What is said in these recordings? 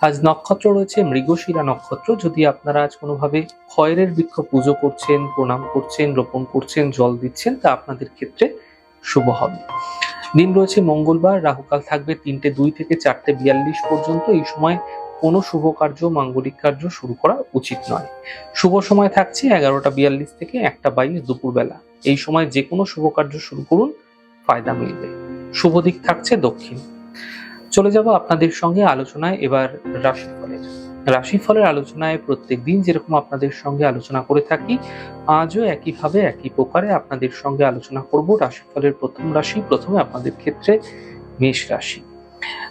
আজ নক্ষত্র রয়েছে, মৃগশিরা নক্ষত্র। যদি আপনারা আজ কোনোভাবে খয়ের বৃক্ষ পুজো করছেন, প্রণাম করছেন, রোপণ করছেন, জল দিচ্ছেন, তা আপনাদের ক্ষেত্রে শুভ হবে। দিন রয়েছে মঙ্গলবার, রাহুকাল থাকবে তিনটে দুই থেকে চারটে বিয়াল্লিশ পর্যন্ত। এই সময় কোনো শুভ কার্য, মাঙ্গলিক কার্য শুরু করা উচিত নয়। শুভ সময় থাকছে এগারোটা বিয়াল্লিশ থেকে একটা বাইশ দুপুরবেলা। এই সময় যে কোনো শুভ কার্য শুরু করুন, ফায়দা মিলবে। শুভ দিক থাকছে দক্ষিণ। চলে যাব আপনাদের সঙ্গে আলোচনায়। এবার রাশিফলের। রাশিফলের আলোচনায় প্রত্যেক দিন যেরকম আপনাদের সঙ্গে আলোচনা করে থাকি, আজও একইভাবে একই প্রকারে আপনাদের সঙ্গে আলোচনা করব রাশিফলের প্রথম রাশি, প্রথমে আপনাদের ক্ষেত্রে মেষ রাশি।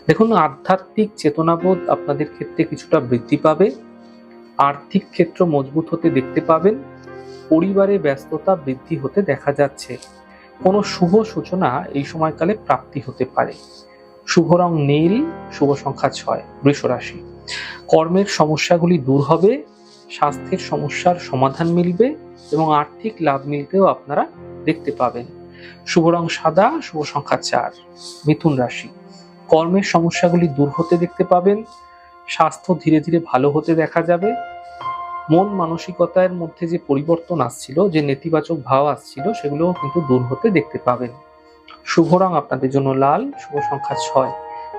দেখুন, আধ্যাত্মিক চেতনাবোধ আপনাদের ক্ষেত্রে কিছুটা বৃদ্ধি পাবে। আর্থিক ক্ষেত্র মজবুত হতে দেখতে পাবেন। পরিবারে ব্যস্ততা বৃদ্ধি হতে দেখা যাচ্ছে। কোনো শুভ সূচনা এই সময়কালে প্রাপ্তি হতে পারে। শুভ রং নীল, শুভ সংখ্যা ছয়, বৃষ রাশি। কর্মের সমস্যাগুলি দূর হবে, স্বাস্থ্যের সমস্যার সমাধান মিলবে এবং আর্থিক লাভ মিলতেও আপনারা দেখতে পাবেন। শুভ রং সাদা, শুভ সংখ্যা চার, মিথুন রাশি। কর্মের সমস্যাগুলি দূর হতে দেখতে পাবেন, স্বাস্থ্য ধীরে ধীরে ভালো হতে দেখা যাবে। মন মানসিকতার মধ্যে যে পরিবর্তন আসছিল, যে নেতিবাচক ভাব আসছিল, সেগুলোও কিন্তু দূর হতে দেখতে পাবেন। শুভ রং আপনাদের জন্য লাল, শুভ সংখ্যা ছয়,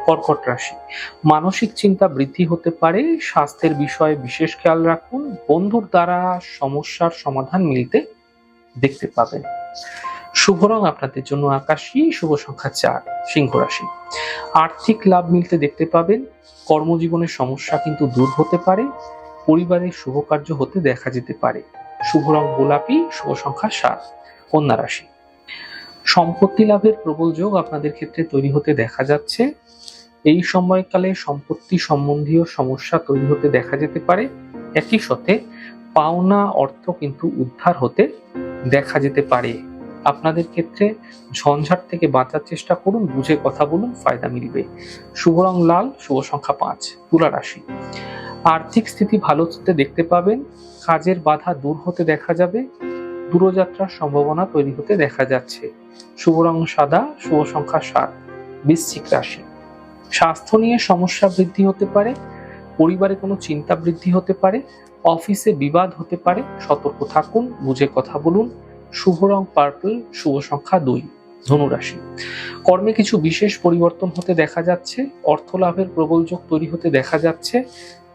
কর্কট রাশি। মানসিক চিন্তা বৃদ্ধি হতে পারে, স্বাস্থ্যের বিষয়ে বিশেষ খেয়াল রাখুন, বন্ধুর দ্বারা সমস্যার সমাধান মিলতে দেখতে পাবেন। শুভ রং আপনাদের জন্য আকাশী, শুভ সংখ্যা চার, সিংহ রাশি। আর্থিক লাভ মিলতে দেখতে পাবেন, কর্মজীবনের সমস্যা কিন্তু দূর হতে পারে, পরিবারের শুভ কার্য হতে দেখা যেতে পারে। শুভ রং গোলাপি, শুভ সংখ্যা সাত, কন্যা রাশি। সম্পত্তি লাভের প্রবল যোগ আপনাদের ক্ষেত্রে তৈরি হতে দেখা যাচ্ছে। এই সময়কালে সম্পত্তি সম্বন্ধীয় সমস্যা তৈরি হতে দেখা যেতে পারে। একই সাথে পাওনা অর্থ কিন্তু উদ্ধার হতে দেখা যেতে পারে। আপনাদের ক্ষেত্রে ঝঞ্ঝাট থেকে বাঁচার চেষ্টা করুন, বুঝে কথা বলুন, ফায়দা মিলবে। শুভ রং লাল, শুভ সংখ্যা পাঁচ, তুলা রাশি। আর্থিক স্থিতি ভালো হতে দেখতে পাবেন, কাজের বাধা দূর হতে দেখা যাবে। দূরযাত্রার সম্ভাবনা তৈরি হতে দেখা যাচ্ছে। শুভ রং সাদা, শুভ সংখ্যা সাত, বৃশ্চিক রাশি। স্বাস্থ্য নিয়ে সমস্যা বৃদ্ধি হতে পারে, পরিবারে কোনো চিন্তা বৃদ্ধি হতে পারে, অফিসে বিবাদ হতে পারে, সতর্ক থাকুন, বুঝে কথা বলুন। শুভ রং পার্পল, শুভ সংখ্যা দুই, ধনুরাশি। কর্মে কিছু বিশেষ পরিবর্তন হতে দেখা যাচ্ছে অর্থ লাভের প্রবল যোগ তৈরি হতে দেখা যাচ্ছে,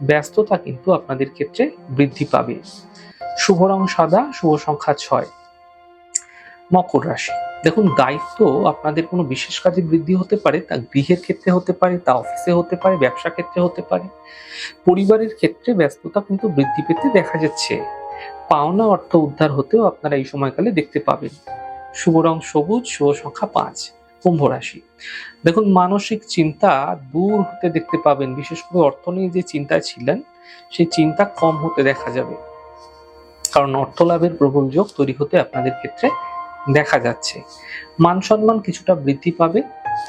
ব্যস্ততা কিন্তু আপনাদের ক্ষেত্রে বৃদ্ধি পাবে। শুভ রং সাদা, শুভ সংখ্যা ছয়। মকর রাশি। দেখুন, দায়িত্ব আপনাদের কোনো বিশেষ কাজে বৃদ্ধি হতে পারে, তা গৃহের ক্ষেত্রে হতে পারে, তা অফিসে হতে পারে, ব্যবসা ক্ষেত্রে হতে পারে। পরিবারের ক্ষেত্রে ব্যস্ততা কিন্তু বৃদ্ধি পেতে দেখা যাচ্ছে। পাওনা অর্থ উদ্ধার হতেও আপনারা এই সময়কালে দেখতে পাবেন। শুভ রং সবুজ, শুভ সংখ্যা পাঁচ, কুম্ভ রাশি। দেখুন, মানসিক চিন্তা দূর হতে দেখতে পাবেন। বিশেষ করে অর্থ নিয়ে যে চিন্তায় ছিলেন, সেই চিন্তা কম হতে দেখা যাবে। কারণ অর্থ লাভের প্রবল যোগ তৈরি হতে আপনাদের ক্ষেত্রে দেখা যাচ্ছে। মান সম্মান কিছুটা বৃদ্ধি পাবে।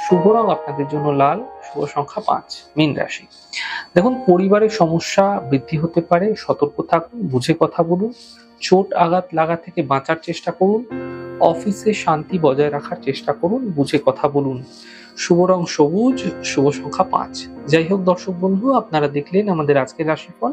শুভ রং আপনাদের জন্য লাল, শুভ সংখ্যা পাঁচ, মীন রাশি। দেখুন পরিবারের সমস্যা বৃদ্ধি হতে পারে, সতর্ক থাকুন, বুঝে কথা বলুন, চোট আঘাত লাগা থেকে বাঁচার চেষ্টা করুন, অফিসে শান্তি বজায় রাখার চেষ্টা করুন, বুঝে কথা বলুন। শুভ রং সবুজ, শুভ সংখ্যা পাঁচ। যাই হোক, দর্শক বন্ধু, আপনারা দেখলেন আমাদের আজকের রাশিফল।